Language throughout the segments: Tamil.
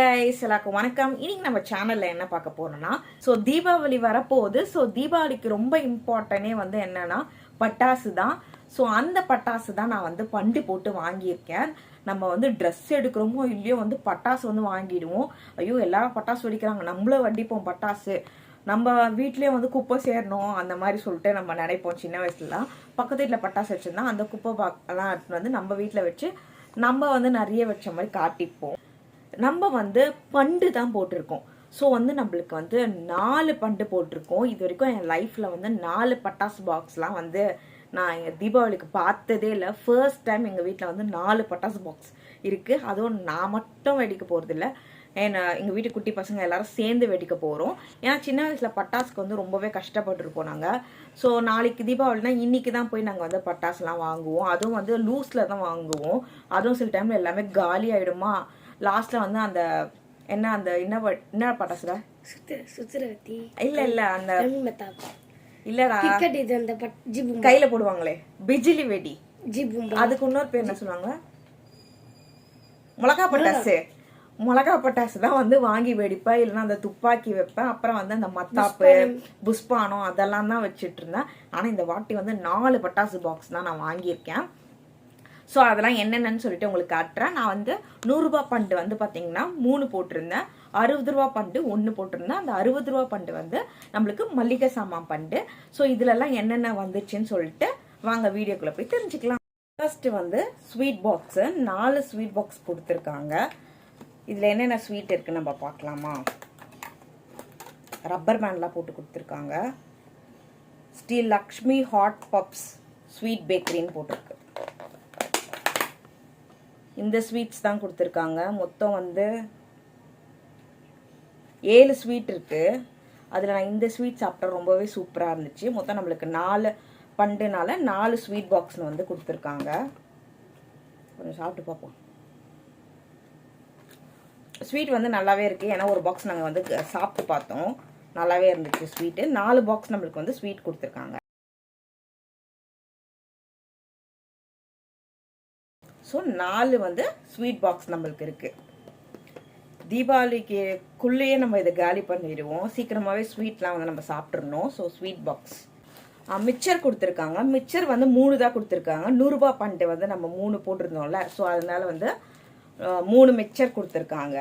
கைஸ் எல்லாருக்கும் வணக்கம். இன்னைக்கு நம்ம சேனல்ல என்ன பார்க்க போறோம்னா ஸோ தீபாவளி வரப்போகுது. ஸோ தீபாவளிக்கு ரொம்ப இம்பார்ட்டனே வந்து என்னன்னா பட்டாசு தான். ஸோ அந்த பட்டாசு தான் நான் வந்து பண்டு போட்டு வாங்கியிருக்கேன். நம்ம வந்து ட்ரெஸ் எடுக்கிறோமோ இல்லையோ வந்து பட்டாசு வந்து வாங்கிடுவோம். ஐயோ எல்லாரும் பட்டாசு வெடிக்கிறாங்க. நம்மளும் வண்டிப்போம் பட்டாசு. நம்ம வீட்லேயே வந்து குப்பை சேரணும் அந்த மாதிரி சொல்லிட்டு நம்ம நினைப்போம். சின்ன வயசுலலாம் பக்கத்து வீட்டில் பட்டாசு வச்சுருந்தா அந்த குப்பை பாக்கெல்லாம் எடுத்துட்டு வந்து நம்ம வீட்டில் வச்சு நம்ம வந்து நிறைய வச்ச மாதிரி காட்டிப்போம். நம்ம வந்து பண்டு தான் போட்டிருக்கோம். ஸோ வந்து நம்மளுக்கு வந்து நாலு பண்டு போட்டிருக்கோம். இது வரைக்கும் என் லைஃப்பில் வந்து நாலு பட்டாசு பாக்ஸ்லாம் வந்து நான் எங்கள் தீபாவளிக்கு பார்த்ததே இல்லை. ஃபர்ஸ்ட் டைம் எங்கள் வீட்டில் வந்து நாலு பட்டாசு பாக்ஸ் இருக்குது அதுவும் நான் மட்டும் வெடிக்க போகிறதில்ல ஏன்னா எங்கள் வீட்டு குட்டி பசங்க எல்லாரும் சேர்ந்து வெடிக்க போகிறோம் ஏன்னா சின்ன வயசில் பட்டாசுக்கு வந்து ரொம்பவே கஷ்டப்பட்டுருப்போம் நாங்கள் ஸோ நாளைக்கு தீபாவளினா இன்றைக்கி தான் போய் நாங்கள் வந்து பட்டாசுலாம் வாங்குவோம். அதுவும் வந்து லூஸில் தான் வாங்குவோம். அதுவும் சில டைமில் எல்லாமே காலி ஆகிடுமா லாஸ்ட்டில் வந்து அந்த என்ன அந்த என்ன என்ன பட்டாசுடா சுத்து சுத்துரவத்தி. இல்லை இல்லை அந்த இல்லடா. இது அந்த கையில போடுவாங்களே. பிஜிலி வெடி. ஜிபும் அதுக்கு இன்னொரு பேர் என்ன சொல்லுவாங்க? மிளகா பட்டாசு. மிளகா. பட்டாசு தான் வந்து வாங்கி வெடிப்பேன் இல்லைன்னா அந்த துப்பாக்கி வைப்பேன் அப்புறம் வந்து அந்த மத்தாப்பு புஷ்பானம் அதெல்லாம் தான் வச்சுட்டு இருந்தேன். ஆனா இந்த வாட்டி வந்து நாலு பட்டாசு பாக்ஸ் தான் நான் வாங்கியிருக்கேன். ஸோ அதெல்லாம் என்னென்னு சொல்லிட்டு உங்களுக்கு காட்டுறேன். நான் வந்து நூறுரூபா பண்டு வந்து பார்த்தீங்கன்னா மூணு போட்டிருந்தேன். அறுபது ரூபா பண்டு ஒன்று போட்டிருந்தேன். அந்த அறுபது ரூபா பண்டு வந்து நம்மளுக்கு மல்லிகை சாமான் பண்டு. ஸோ இதுலலாம் என்னென்ன வந்துச்சுன்னு சொல்லிட்டு வாங்க வீடியோக்குள்ளே போய் தெரிஞ்சுக்கலாம். ஃபர்ஸ்ட் வந்து ஸ்வீட் பாக்ஸு நாலு ஸ்வீட் பாக்ஸ் கொடுத்துருக்காங்க. இதில் என்னென்ன ஸ்வீட் இருக்குது நம்ம பார்க்கலாமா? ரப்பர் பேண்ட்லாம் போட்டு கொடுத்துருக்காங்க. Sri Lakshmi hot puffs sweet பேக்கரின்னு போட்டிருக்கு. இந்த ஸ்வீட்ஸ் தான் கொடுத்துருக்காங்க. மொத்தம் வந்து ஏழு ஸ்வீட் இருக்குது அதில் நான் இந்த ஸ்வீட் சாப்பிட்டா ரொம்பவே சூப்பராக இருந்துச்சு. மொத்தம் நம்மளுக்கு நாலு பண்டுனால நாலு ஸ்வீட் பாக்ஸில் வந்து கொடுத்துருக்காங்க. கொஞ்சம் சாப்பிட்டு பார்ப்போம். ஸ்வீட் வந்து நல்லாவே இருக்குது ஏன்னா ஒரு பாக்ஸ் நாங்கள் வந்து க- சாப்பிட்டு பார்த்தோம். நல்லாவே இருந்துச்சு ஸ்வீட்டு நாலு பாக்ஸ் நம்மளுக்கு வந்து ஸ்வீட் கொடுத்துருக்காங்க. ஸோ நாலு வந்து ஸ்வீட் பாக்ஸ் நம்மளுக்கு இருக்குது தீபாவளிக்குள்ளேயே நம்ம இதை காலி பண்ணிடுவோம். சீக்கிரமாகவே ஸ்வீட்லாம் வந்து நம்ம சாப்பிட்றணும் ஸோ ஸ்வீட் பாக்ஸ் மிக்சர் கொடுத்துருக்காங்க. மிக்சர் வந்து மூணு தான் கொடுத்துருக்காங்க. நூறுரூபா பண்டை வந்து நம்ம மூணு போட்டிருந்தோம்ல. ஸோ அதனால வந்து மூணு மிக்சர் கொடுத்துருக்காங்க.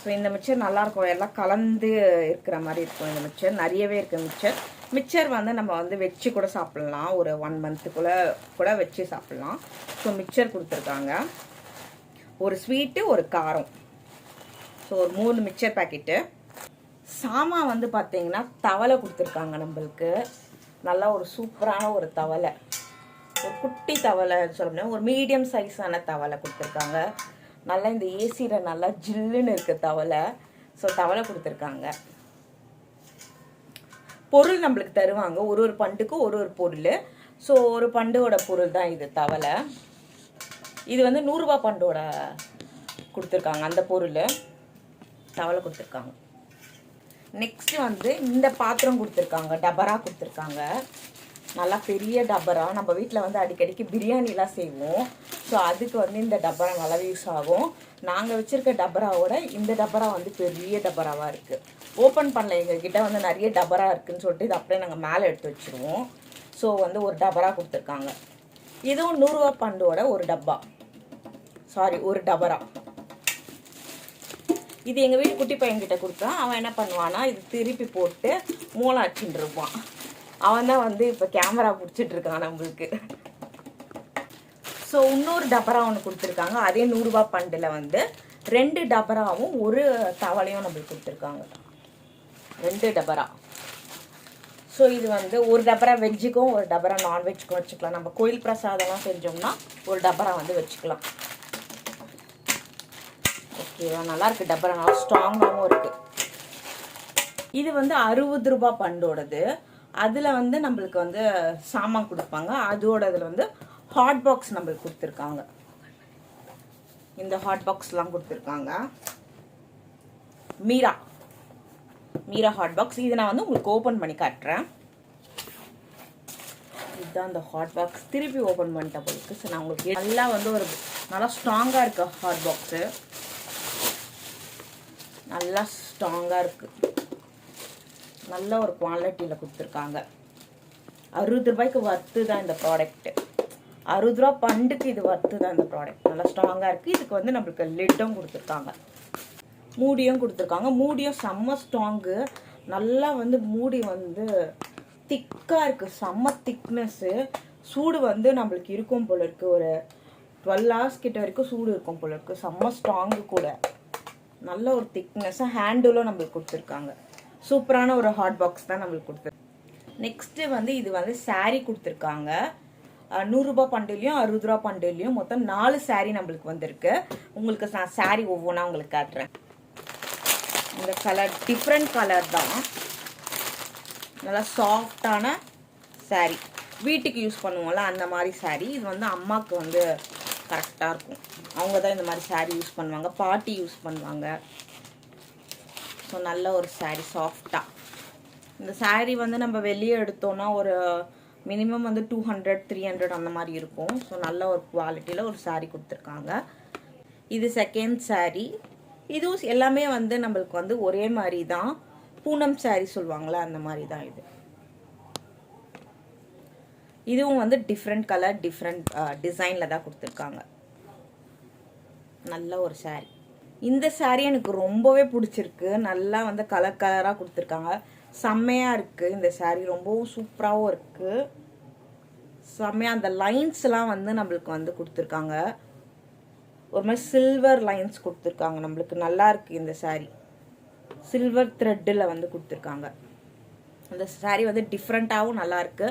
ஸோ இந்த மிக்சர் நல்லாயிருக்கும். எல்லாம் கலந்து இருக்கிற மாதிரி இருக்கும் இந்த மிக்சர் நிறையவே இருக்குது மிக்சர் மிக்சர் வந்து நம்ம வந்து வச்சு கூட சாப்பிட்லாம். ஒரு ஒன் மந்த்துக்குள்ளே கூட வச்சு சாப்பிட்லாம். ஸோ மிக்சர் கொடுத்துருக்காங்க. ஒரு ஸ்வீட்டு ஒரு காரம். ஸோ ஒரு மூணு மிக்சர் பாக்கெட்டு சாமா வந்து பார்த்தீங்கன்னா தவளை கொடுத்துருக்காங்க நம்மளுக்கு. நல்லா ஒரு சூப்பரான ஒரு தவளை. ஒரு குட்டி தவளை சொல்ல ஒரு மீடியம் சைஸான தவளை கொடுத்துருக்காங்க. நல்லா இந்த ஏசியில் நல்லா ஜில்லுன்னு இருக்க தவளை. ஸோ தவளை கொடுத்துருக்காங்க. பொருள் நம்மளுக்கு தருவாங்க. ஒரு ஒரு பண்டுக்கும் ஒரு ஒரு பொருள். ஸோ ஒரு பண்டோட பொருள் தான் இது தவளை இது வந்து நூறுரூபா பண்டோட கொடுத்துருக்காங்க. அந்த பொருள் தவளை கொடுத்துருக்காங்க. நெக்ஸ்ட் வந்து இந்த பாத்திரம் கொடுத்துருக்காங்க. டபரா கொடுத்துருக்காங்க. நல்லா பெரிய டபரா நம்ம வீட்டில் வந்து அடிக்கடிக்கு பிரியாணிலாம் செய்வோம். ஸோ அதுக்கு வந்து இந்த டப்பரா நல்லா யூஸ் ஆகும். நாங்கள் வச்சுருக்க டப்பராவோட இந்த டப்பரா வந்து பெரிய டபராவாக இருக்குது ஓப்பன் பண்ணல. எங்ககிட்ட வந்து நிறைய டப்பரா இருக்குதுன்னு சொல்லிட்டு இது அப்படியே நாங்கள் மேலே எடுத்து வச்சுருவோம். ஸோ வந்து ஒரு டப்பரா கொடுத்துருக்காங்க. இதுவும் நூறுரூவா பண்டோட ஒரு டப்பா. சாரி ஒரு டபரா இது எங்கள் வீட்டு குட்டி பையன்கிட்ட கொடுத்தா அவன் என்ன பண்ணுவான்னா இது திருப்பி போட்டு மூளை அடிச்சுட்டு இருப்பான். அவன் தான் வந்து இப்போ கேமரா பிடிச்சிட்டு இருக்கான் நம்மளுக்கு. ஸோ இன்னொரு டபரா ஒன்று கொடுத்துருக்காங்க. அதே நூறுரூவா பண்டில் வந்து ரெண்டு டபராவும் ஒரு தவளையும் நம்மளுக்கு கொடுத்துருக்காங்க. ரெண்டு டபரா ஸோ இது வந்து ஒரு டபரா வெஜ்ஜுக்கும் ஒரு டபரா நான்வெஜ்ஜுக்கும் வச்சுக்கலாம். நம்ம கோயில் பிரசாதம்லாம் செஞ்சோம்னா ஒரு டபரா வந்து வச்சுக்கலாம். ஓகேவா நல்லாயிருக்கு டபரா நல்லா ஸ்ட்ராங்காகவும் இருக்குது இது வந்து அறுபது ரூபாய் பண்டோடது. அதில் வந்து நம்மளுக்கு வந்து சாமான் கொடுப்பாங்க. அதோட இதில் வந்து ஹாட் பாக்ஸ் நம்மளுக்கு கொடுத்துருக்காங்க. இந்த ஹாட் பாக்ஸ்லாம் கொடுத்துருக்காங்க. மீரா. மீரா ஹாட் பாக்ஸ் இதை நான் வந்து உங்களுக்கு ஓப்பன் பண்ணி காட்டுறேன். இதுதான் அந்த ஹாட் பாக்ஸ் திருப்பி ஓப்பன் பண்ணிட்டேன் போலுக்கு ஸோ நான் உங்களுக்கு நல்லா வந்து ஒரு நல்லா ஸ்ட்ராங்காக இருக்கு ஹாட் பாக்ஸு நல்லா ஸ்ட்ராங்காக இருக்குது நல்ல ஒரு குவாலிட்டியில் கொடுத்துருக்காங்க. அறுபது ரூபாய்க்கு வர்த்து தான் இந்த ப்ராடக்ட்டு அறுபது ரூபா பண்டுக்கு இது வர்த்து தான் இந்த ப்ராடக்ட் நல்லா ஸ்ட்ராங்காக இருக்குது இதுக்கு வந்து நம்மளுக்கு லிட்டும் கொடுத்துருக்காங்க. மூடியும் கொடுத்துருக்காங்க. மூடியும் செம்ம ஸ்ட்ராங்கு நல்லா வந்து மூடி வந்து திக்காக இருக்குது செம்ம திக்னஸ்ஸு சூடு வந்து நம்மளுக்கு இருக்கும் போல இருக்குது ஒரு டுவெல் ஹவர்ஸ் கிட்ட வரைக்கும் சூடு இருக்கும் போல இருக்குது செம்ம ஸ்ட்ராங்கு கூட. நல்ல ஒரு திக்னஸ்ஸாக ஹேண்டிலும் நம்மளுக்கு கொடுத்துருக்காங்க. சூப்பரான ஒரு ஹாட் பாக்ஸ் தான் நம்மளுக்கு கொடுத்துரு நெக்ஸ்ட்டு வந்து இது வந்து saree கொடுத்துருக்காங்க. நூறுரூபா பண்டிலையும் அறுபது ரூபா பண்டிலையும் மொத்தம் நாலு saree நம்மளுக்கு வந்திருக்கு. உங்களுக்கு நான் saree ஒவ்வொன்றா உங்களுக்கு காட்டுறேன். இந்த கலர் டிஃப்ரெண்ட் கலர் தான். நல்லா சாஃப்டான saree. வீட்டுக்கு யூஸ் பண்ணுவோம்ல அந்த மாதிரி saree. இது வந்து அம்மாவுக்கு வந்து கரெக்டாக இருக்கும். அவங்க தான் இந்த மாதிரி saree யூஸ் பண்ணுவாங்க. பாட்டி யூஸ் பண்ணுவாங்க. ஸோ நல்ல ஒரு சாரீ சாஃப்டாக இந்த சாரீ வந்து நம்ம வெளியே எடுத்தோம்னா ஒரு மினிமம் வந்து டூ ஹண்ட்ரட் த்ரீ ஹண்ட்ரட் அந்த மாதிரி இருக்கும். ஸோ நல்ல ஒரு குவாலிட்டியில் ஒரு சாரீ கொடுத்துருக்காங்க. இது செகண்ட் சாரீ இதுவும் எல்லாமே வந்து நம்மளுக்கு வந்து ஒரே மாதிரி தான். பூனம் சாரீ சொல்லுவாங்களே அந்த மாதிரி தான் இது. இதுவும் வந்து டிஃப்ரெண்ட் கலர் டிஃப்ரெண்ட் டிசைனில் தான் கொடுத்துருக்காங்க. நல்ல ஒரு சாரீ இந்த சாரீ எனக்கு ரொம்பவே பிடிச்சிருக்கு. நல்லா வந்து கலர் கலராக கொடுத்துருக்காங்க. செம்மையாக இருக்குது இந்த சாரீ ரொம்பவும் சூப்பராகவும் இருக்குது செம்மையாக அந்த லைன்ஸ்லாம் வந்து நம்மளுக்கு வந்து கொடுத்துருக்காங்க. ஒரு மாதிரி சில்வர் லைன்ஸ் கொடுத்துருக்காங்க. நம்மளுக்கு நல்லாயிருக்கு இந்த சாரீ சில்வர் த்ரெட்டில் வந்து கொடுத்துருக்காங்க. அந்த சாரீ வந்து டிஃப்ரெண்ட்டாகவும் நல்லாயிருக்கு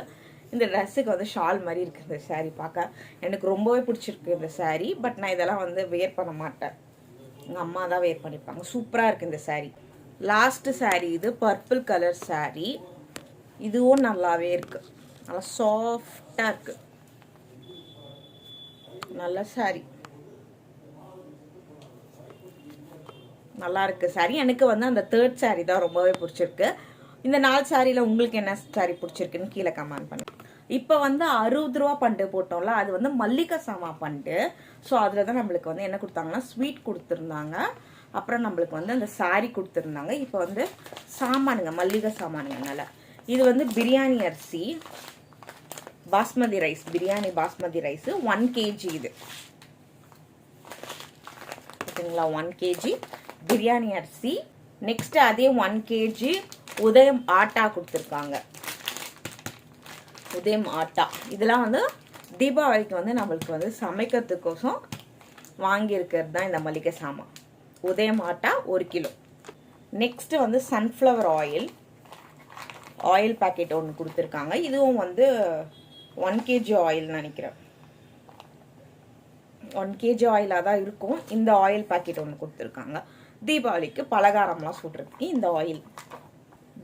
இந்த ட்ரெஸ்ஸுக்கு வந்து ஷால் மாதிரி இருக்குது இந்த சாரீ பார்க்க. எனக்கு ரொம்பவே பிடிச்சிருக்கு இந்த சாரீ பட் நான் இதெல்லாம் வந்து வியர் பண்ண மாட்டேன். எங்கள் அம்மா தான் வேர் பண்ணியிருப்பாங்க சூப்பராக இருக்குது இந்த சாரீ லாஸ்ட்டு சாரீ இது பர்பிள் கலர் சாரீ இதுவும் நல்லாவே இருக்குது நல்லா சாஃப்டாக இருக்குது நல்ல சாரீ நல்லா இருக்குது சாரி எனக்கு வந்து அந்த தேர்ட் சாரீ தான் ரொம்பவே பிடிச்சிருக்கு. இந்த நாலு சாரியில் உங்களுக்கு என்ன saree பிடிச்சிருக்குன்னு கீழே கமெண்ட் பண்ணுங்க. இப்போ வந்து அறுபது ரூபா பண்டு போட்டோம்ல அது வந்து மல்லிகை சாமா பண்டு. ஸோ அதில் தான் நம்மளுக்கு வந்து என்ன கொடுத்தாங்கன்னா ஸ்வீட் கொடுத்துருந்தாங்க. அப்புறம் நம்மளுக்கு வந்து அந்த சாரி கொடுத்துருந்தாங்க. இப்போ வந்து சாமானுங்க மல்லிகை சாமானுங்க இது வந்து பிரியாணி அரிசி basmati rice biryani basmati rice one KG இது. ஓகேங்களா ஒன் கேஜி பிரியாணி அரிசி. நெக்ஸ்ட் அதே ஒன் கேஜி உதயம் ஆட்டா கொடுத்துருக்காங்க. உதயம் ஆட்டா. இதெல்லாம் வந்து தீபாவளிக்கு வந்து நம்மளுக்கு வந்து சமைக்கிறதுக்கோசம் வாங்கியிருக்கிறது தான் இந்த மளிகை சாமான். உதயம் ஆட்டா ஒரு கிலோ. நெக்ஸ்ட்டு வந்து சன்ஃப்ளவர் ஆயில் ஆயில் பாக்கெட் ஒன்று கொடுத்துருக்காங்க. இதுவும் வந்து ஒன் கேஜி ஆயில் நினைக்கிறேன். ஒன் கேஜி ஆயிலாக தான் இருக்கும். இந்த ஆயில் பாக்கெட் ஒன்று கொடுத்துருக்காங்க. தீபாவளிக்கு பலகாரம்லாம் சுடுறதுக்கு இந்த ஆயில்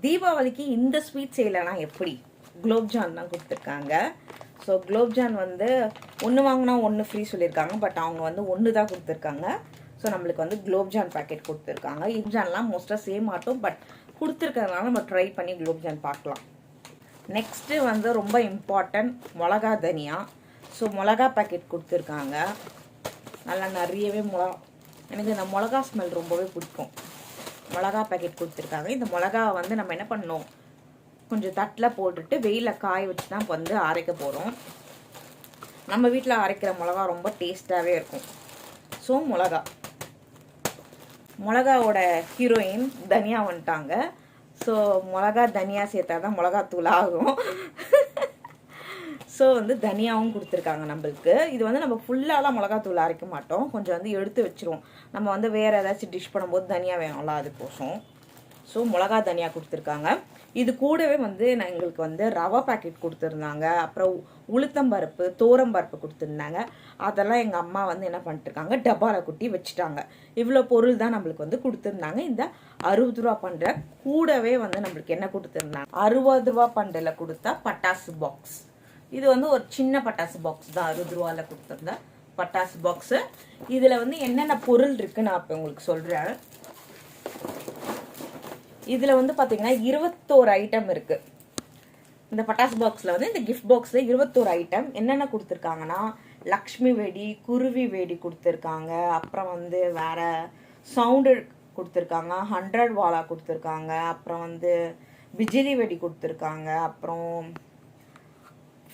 தீபாவளிக்கு இந்த ஸ்வீட் செய்யலைன்னா எப்படி? குலோப்ஜான் தான் கொடுத்துருக்காங்க. ஸோ குலோப்ஜான் வந்து ஒன்று வாங்கினா ஒன்று ஃப்ரீ சொல்லியிருக்காங்க பட் அவங்க வந்து ஒன்று தான் கொடுத்துருக்காங்க. ஸோ நம்மளுக்கு வந்து குலோப்ஜான் பாக்கெட் கொடுத்துருக்காங்க. இப்ஜான்லாம் மோஸ்ட்டாக சேம் ஆட்டும் பட் கொடுத்துருக்கறதுனால நம்ம ட்ரை பண்ணி குலோப்ஜான் பார்க்கலாம். நெக்ஸ்ட்டு வந்து ரொம்ப இம்பார்ட்டன்ட் மிளகா தனியா. ஸோ மிளகா பாக்கெட் கொடுத்துருக்காங்க. நல்லா நிறையவே மிளகா எனக்கு இந்த மிளகா ஸ்மெல் ரொம்பவே பிடிக்கும். மிளகா பாக்கெட் கொடுத்துருக்காங்க. இந்த மிளகா வந்து நம்ம என்ன பண்ணோம் கொஞ்சம் தட்டில் போட்டுட்டு வெயிலில் காய வச்சு தான் இப்போ வந்து அரைக்க போகிறோம் நம்ம வீட்டில் அரைக்கிற மிளகா ரொம்ப டேஸ்ட்டாகவே இருக்கும். ஸோ மிளகா. மிளகாவோட ஹீரோயின் தனியா வந்துட்டாங்க. ஸோ மிளகா தனியா சேர்த்தா தான் மிளகாத்தூள் ஆகும். ஸோ வந்து தனியாவும் கொடுத்துருக்காங்க நம்மளுக்கு. இது வந்து நம்ம ஃபுல்லாலாம் மிளகாத்தூள் அரைக்க மாட்டோம். கொஞ்சம் வந்து எடுத்து வச்சிருவோம். நம்ம வந்து வேறு ஏதாச்சும் டிஷ் பண்ணும்போது தனியா வேணும்ல அதுக்கோசம் ஸோ மிளகா தனியா கொடுத்துருக்காங்க. இது கூடவே வந்து நான் எங்களுக்கு வந்து ரவா பாக்கெட் கொடுத்துருந்தாங்க. அப்புறம் உளுத்தம்பருப்பு தோரம்பருப்பு கொடுத்துருந்தாங்க. அதெல்லாம் எங்கள் அம்மா வந்து என்ன பண்ணிட்டுருக்காங்க? டப்பாவில் குட்டி வச்சுட்டாங்க. இவ்வளோ பொருள் தான் நம்மளுக்கு வந்து கொடுத்துருந்தாங்க. இந்த அறுபது ரூபா பண்டை கூடவே வந்து நம்மளுக்கு என்ன கொடுத்துருந்தாங்க? அறுபது ரூபா பண்டில் கொடுத்தா பட்டாசு பாக்ஸ் இது வந்து ஒரு சின்ன பட்டாசு பாக்ஸ் தான். அறுபது ரூபாவில் கொடுத்துருந்த பட்டாசு பாக்ஸு இதில் வந்து என்னென்ன பொருள் இருக்குன்னு நான் இப்போ உங்களுக்கு சொல்கிறேன் இதில் வந்து பார்த்தீங்கன்னா இருபத்தோரு ஐட்டம் இருக்குது இந்த பட்டாசு பாக்ஸில் வந்து இந்த கிஃப்ட் பாக்ஸில் இருபத்தோரு ஐட்டம் என்னென்ன கொடுத்துருக்காங்கன்னா லக்ஷ்மி வெடி குருவி வெடி கொடுத்துருக்காங்க. அப்புறம் வந்து வேற சவுண்டு கொடுத்துருக்காங்க. ஹண்ட்ரட் வாலா கொடுத்துருக்காங்க. அப்புறம் வந்து பிஜிலி வெடி கொடுத்துருக்காங்க. அப்புறம்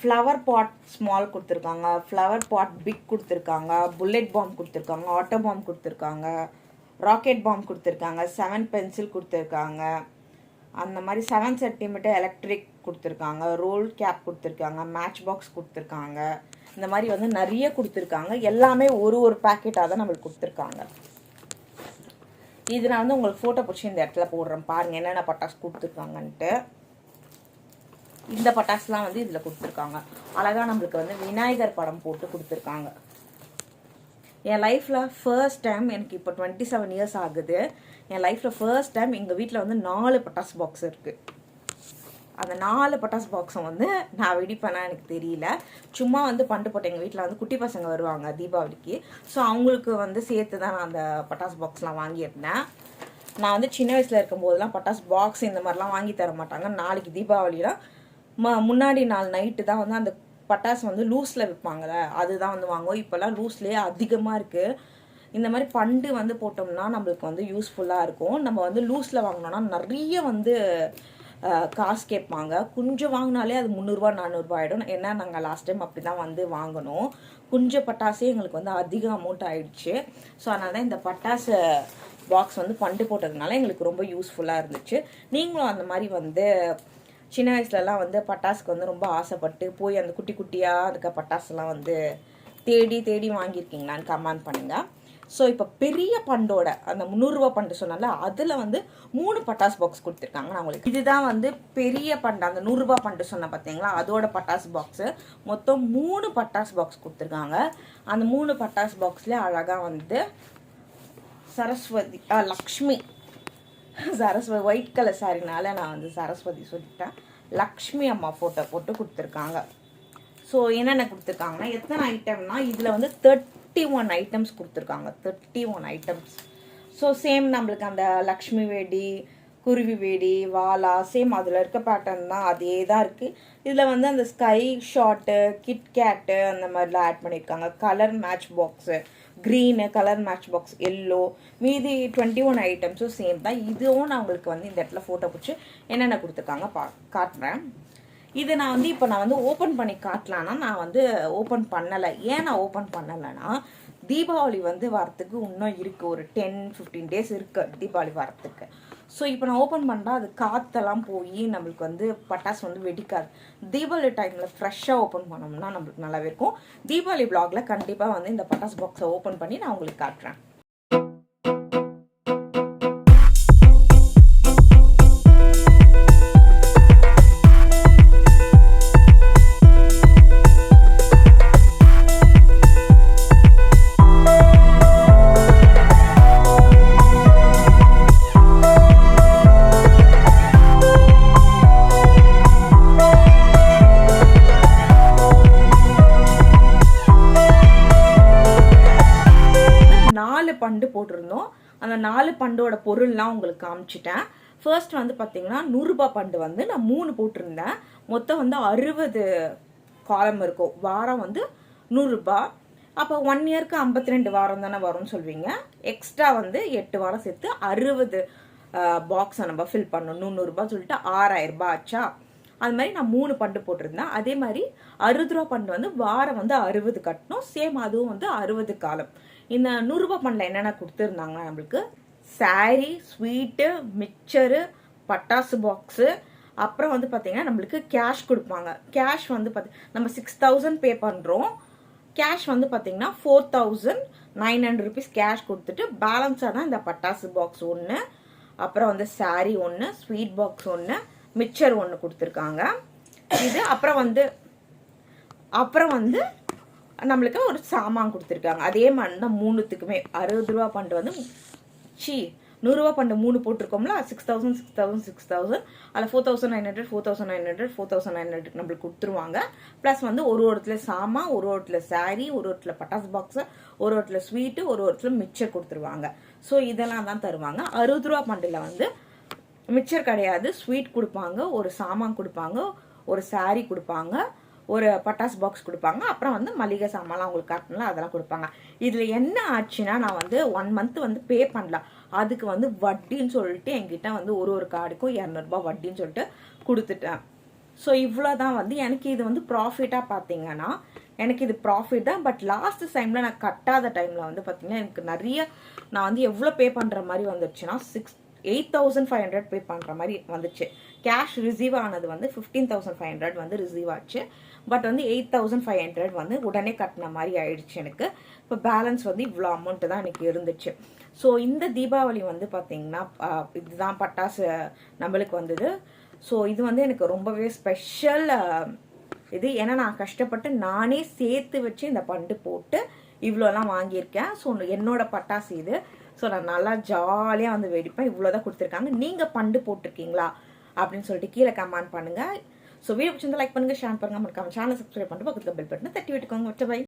ஃப்ளவர் பாட் ஸ்மால் கொடுத்துருக்காங்க. ஃப்ளவர் பாட் பிக் கொடுத்துருக்காங்க. புல்லட் பாம் கொடுத்துருக்காங்க. ஆட்டோ பாம் கொடுத்துருக்காங்க. ராக்கெட் பாம் கொடுத்துருக்காங்க செவன் பென்சில் கொடுத்துருக்காங்க. அந்த மாதிரி செவன் சென்டிமீட்டர் எலக்ட்ரிக் கொடுத்துருக்காங்க ரோல் கேப் கொடுத்துருக்காங்க மேட்ச் பாக்ஸ் கொடுத்துருக்காங்க. இந்த மாதிரி வந்து நிறைய கொடுத்துருக்காங்க. எல்லாமே ஒரு ஒரு பேக்கெட்டாக தான் நம்மளுக்கு கொடுத்துருக்காங்க. இது நான் வந்து உங்களுக்கு ஃபோட்டோ பிடிச்சி இந்த இடத்துல போடுறேன். பாருங்கள் என்னென்ன பட்டாசு கொடுத்துருக்காங்கன்ட்டு. இந்த பட்டாசுலாம் வந்து இதில் கொடுத்துருக்காங்க. அழகா நம்மளுக்கு வந்து விநாயகர் படம் போட்டு கொடுத்துருக்காங்க. என் லைஃப்பில் ஃபர்ஸ்ட் டைம் எனக்கு இப்போ டுவெண்ட்டி செவன் இயர்ஸ் ஆகுது. என் லைஃப்பில் ஃபர்ஸ்ட் டைம் எங்கள் வீட்டில் வந்து நாலு பட்டாசு பாக்ஸ் இருக்குது அந்த நாலு பட்டாசு பாக்ஸும் வந்து நான் வெடிப்பேனா எனக்கு தெரியல. சும்மா வந்து பண்டு போட்டு எங்கள் வீட்டில் வந்து குட்டி பசங்க வருவாங்க தீபாவளிக்கு. ஸோ அவங்களுக்கு வந்து சேர்த்து தான் நான் அந்த பட்டாசு பாக்ஸ்லாம் வாங்கியிருந்தேன். நான் வந்து சின்ன வயசில் இருக்கும்போதெல்லாம் பட்டாசு பாக்ஸ் இந்த மாதிரிலாம் வாங்கி தர மாட்டாங்க. நாளைக்கு தீபாவளிலாம் ம முன்னாடி நாள் நைட்டு தான் வந்து அந்த பட்டாசு வந்து லூஸில் விற்பாங்கள்ல அதுதான் வந்து வாங்குவோம். இப்போல்லாம் லூஸ்லேயே அதிகமாக இருக்குது இந்த மாதிரி பண்டு வந்து போட்டோம்னா நம்மளுக்கு வந்து யூஸ்ஃபுல்லாக இருக்கும். நம்ம வந்து லூஸில் வாங்கினோம்னா நிறைய வந்து காசு கேட்பாங்க. கொஞ்சம் வாங்கினாலே அது முந்நூறுரூவா நானூறுரூவா ஆகிடும் ஏன்னா நாங்கள் லாஸ்ட் டைம் அப்படி தான் வந்து வாங்கினோம். கொஞ்சம் பட்டாசே எங்களுக்கு வந்து அதிக அமௌண்ட் ஆயிடுச்சு. ஸோ அதனால தான் இந்த பட்டாசு பாக்ஸ் வந்து பண்டு போட்டதுனால எங்களுக்கு ரொம்ப யூஸ்ஃபுல்லாக இருந்துச்சு. நீங்களும் அந்த மாதிரி வந்து சின்ன வயசுலலாம் வந்து பட்டாசுக்கு வந்து ரொம்ப ஆசைப்பட்டு போய் அந்த குட்டி குட்டியாக இருக்க பட்டாசுலாம் வந்து தேடி தேடி வாங்கியிருக்கீங்களான்னு கமெண்ட் பண்ணுங்க. ஸோ இப்போ பெரிய பண்டோட அந்த முந்நூறுரூவா பண்டு சொன்னால அதில் வந்து மூணு பட்டாசு பாக்ஸ் கொடுத்துருக்காங்க. நான் உங்களுக்கு இதுதான் வந்து பெரிய பண்டு அந்த நூறுரூபா பண்டு சொன்ன பார்த்தீங்களா அதோட பட்டாசு பாக்ஸு மொத்தம் மூணு பட்டாசு பாக்ஸ் கொடுத்துருக்காங்க. அந்த மூணு பட்டாசு பாக்ஸ்லேயே அழகாக வந்து சரஸ்வதி லக்ஷ்மி சரஸ்வதி ஒயிட் கலர் சாரினால நான் வந்து சரஸ்வதி சொல்லிட்டேன். லக்ஷ்மி அம்மா ஃபோட்டோ போட்டு கொடுத்துருக்காங்க. ஸோ என்னென்ன கொடுத்துருக்காங்கன்னா எத்தனை ஐட்டம்னா இதில் வந்து தேர்ட்டி ஒன் ஐட்டம்ஸ் கொடுத்துருக்காங்க. Thirty one items so same நம்மளுக்கு அந்த லக்ஷ்மி வேடி குருவி வேடி வாலா சேம் அதில் இருக்க பேட்டர்ன் தான் அதே தான் இருக்குது இதில் வந்து அந்த ஸ்கை ஷாட்டு கிட்கேட்டு அந்த மாதிரிலாம் ஆட் பண்ணியிருக்காங்க colour match box green colour match box yellow மீதி டுவெண்ட்டி ஒன் ஐட்டம்ஸும் சேம் தான். இதுவும் நான் உங்களுக்கு வந்து இந்த இடத்துல ஃபோட்டோ பிடிச்சி என்னென்ன கொடுத்துருக்காங்க பா காட்டுறேன். இதை நான் வந்து இப்போ நான் வந்து ஓப்பன் பண்ணி காட்டலான்னா நான் வந்து ஓப்பன் பண்ணலை. ஏன் நான் ஓப்பன் பண்ணலைன்னா தீபாவளி வந்து வரத்துக்கு இன்னும் இருக்குது ஒரு டென் ஃபிஃப்டீன் டேஸ் இருக்குது தீபாவளி வரத்துக்கு. ஸோ இப்போ நான் ஓப்பன் பண்ணால் அது காற்றெல்லாம் போய் நம்மளுக்கு வந்து பட்டாசு வந்து வெடிக்காது. தீபாவளி டைமில் ஃப்ரெஷ்ஷாக ஓப்பன் பண்ணோம்னா நம்மளுக்கு நல்லாவே இருக்கும். தீபாவளி பிளாகில் கண்டிப்பாக வந்து இந்த பட்டாசு பாக்ஸை ஓப்பன் பண்ணி நான் உங்களுக்கு காட்டுறேன். பண்டு போட்டிருந்தோம். அந்த நாலு பண்டோட பொருள்லாம் உங்களுக்கு காமிச்சிட்டேன். ஃபர்ஸ்ட் வந்து பார்த்தீங்கன்னா நூறுரூபா பண்டு வந்து நான் மூணு போட்டிருந்தேன். மொத்தம் வந்து அறுபது காலம் இருக்கும். வாரம் வந்து நூறுரூபா அப்போ ஒன் இயருக்கு ஐம்பத்தி ரெண்டு வாரம் தானே வரும்னு சொல்வீங்க. எக்ஸ்ட்ரா வந்து எட்டு வாரம் சேர்த்து அறுபது பாக்ஸை நம்ம ஃபில் பண்ணணும். நூறுரூபா சொல்லிட்டு ஆறாயிரம் ரூபாய் ஆச்சா? அது மாதிரி நான் மூணு பண்டு போட்டிருந்தேன். அதே மாதிரி அறுபது ரூபா பண்டு வந்து வாரம் வந்து அறுபது கட்டணும். சேம் அதுவும் வந்து அறுபது காலம் இந்த நூறுரூபா பண்டில் என்னென்ன கொடுத்துருந்தாங்க நம்மளுக்கு சாரி ஸ்வீட்டு மிக்சரு பட்டாசு பாக்ஸு அப்புறம் வந்து பார்த்தீங்கன்னா நம்மளுக்கு கேஷ் கொடுப்பாங்க. கேஷ் வந்து பார்த்தி நம்ம சிக்ஸ் தௌசண்ட் பே பண்ணுறோம் கேஷ் வந்து பார்த்தீங்கன்னா four thousand nine hundred rupees cash கொடுத்துட்டு பேலன்ஸாக தான் இந்த பட்டாசு பாக்ஸ் ஒன்று அப்புறம் வந்து saree ஒன்று ஸ்வீட் பாக்ஸ் ஒன்று மிக்சர் ஒன்று கொடுத்துருக்காங்க. இது அப்புறம் வந்து அப்புறம் வந்து நம்மளுக்கு ஒரு சாமான் கொடுத்துருக்காங்க. அதே மாதிரி தான் மூணுத்துக்குமே. அறுபது ரூபா பண்டு வந்து சி நூறுரூவா பண்டு மூணு போட்டிருக்கோம்ல? Six thousand six thousand six thousand அதில் four thousand nine hundred four thousand nine hundred four thousand nine hundred நம்மளுக்கு கொடுத்துருவாங்க. ப்ளஸ் வந்து ஒரு ஒருத்துல சாமான் ஒரு ஒருத்துல சாரீ ஒரு ஒருத்துல பட்டாசு பாக்ஸு ஒரு ஒருத்துல ஸ்வீட்டு ஒரு ஒருத்துல மிக்சர் கொடுத்துருவாங்க. ஸோ இதெல்லாம் தான் தருவாங்க. அறுபது ரூபா பண்டில் வந்து மிக்சர் கிடையாது. ஸ்வீட் கொடுப்பாங்க ஒரு சாமான் கொடுப்பாங்க ஒரு சாரீ கொடுப்பாங்க. ஒரு பட்டாசு பாக்ஸ் கொடுப்பாங்க. அப்புறம் வந்து மளிகை சாமான்லாம் அவங்களுக்கு காட்டணும்ல அதெல்லாம் கொடுப்பாங்க. இதில் என்ன ஆச்சுன்னா நான் வந்து ஒன் மந்த் வந்து பே பண்ணல. அதுக்கு வந்து வட்டின்னு சொல்லிட்டு என்கிட்ட வந்து ஒரு ஒரு கார்டுக்கும் இரநூறுபா வட்டின்னு சொல்லிட்டு கொடுத்துட்டேன். ஸோ இவ்வளோ தான் வந்து எனக்கு இது வந்து ப்ராஃபிட்டாக பார்த்தீங்கன்னா எனக்கு இது ப்ராஃபிட் தான். பட் லாஸ்ட் டைமில் நான் கட்டாத டைமில் வந்து பார்த்தீங்கன்னா எனக்கு நிறைய நான் வந்து எவ்வளோ பே பண்ணுற மாதிரி வந்துச்சுன்னா six eight thousand five hundred pay பண்ணுற மாதிரி வந்துச்சு. கேஷ் ரிசீவ் ஆனது வந்து ஃபிஃப்டீன் தௌசண்ட் ஃபைவ் ஹண்ட்ரட் வந்து ரிசீவ் ஆச்சு. பட் வந்து எயிட் தௌசண்ட் ஃபைவ் ஹண்ட்ரட் வந்து உடனே கட்டின மாதிரி ஆயிடுச்சு எனக்கு. இப்போ பேலன்ஸ் வந்து இவ்வளோ அமௌண்ட்டு தான் எனக்கு இருந்துச்சு. ஸோ இந்த தீபாவளி வந்து பார்த்தீங்கன்னா இதுதான் பட்டாசு நம்மளுக்கு வந்தது. ஸோ இது வந்து எனக்கு ரொம்பவே ஸ்பெஷல் இது. ஏன்னா நான் கஷ்டப்பட்டு நானே சேர்த்து வச்சு இந்த பண்டு போட்டு இவ்வளோலாம் வாங்கியிருக்கேன். ஸோ என்னோட பட்டாசு இது. ஸோ நான் நல்லா ஜாலியாக வந்து வெடிப்பேன் இவ்வளோதான் கொடுத்துருக்காங்க. நீங்கள் பண்டு போட்டிருக்கீங்களா? அப்படின்னு சொல்லிட்டு கீழே கமெண்ட் பண்ணுங்கள் ஸோ வீடியோ பிடிச்சிருந்தா லைக் பண்ணுங்கள் ஷேர் பண்ணுங்கள் மறக்காம சேனல் சப்ஸ்கிரைப் பண்ணிட்டு பக்கத்தில் பெல் பட்டனை தட்டி விட்டுக்கோங்க. பை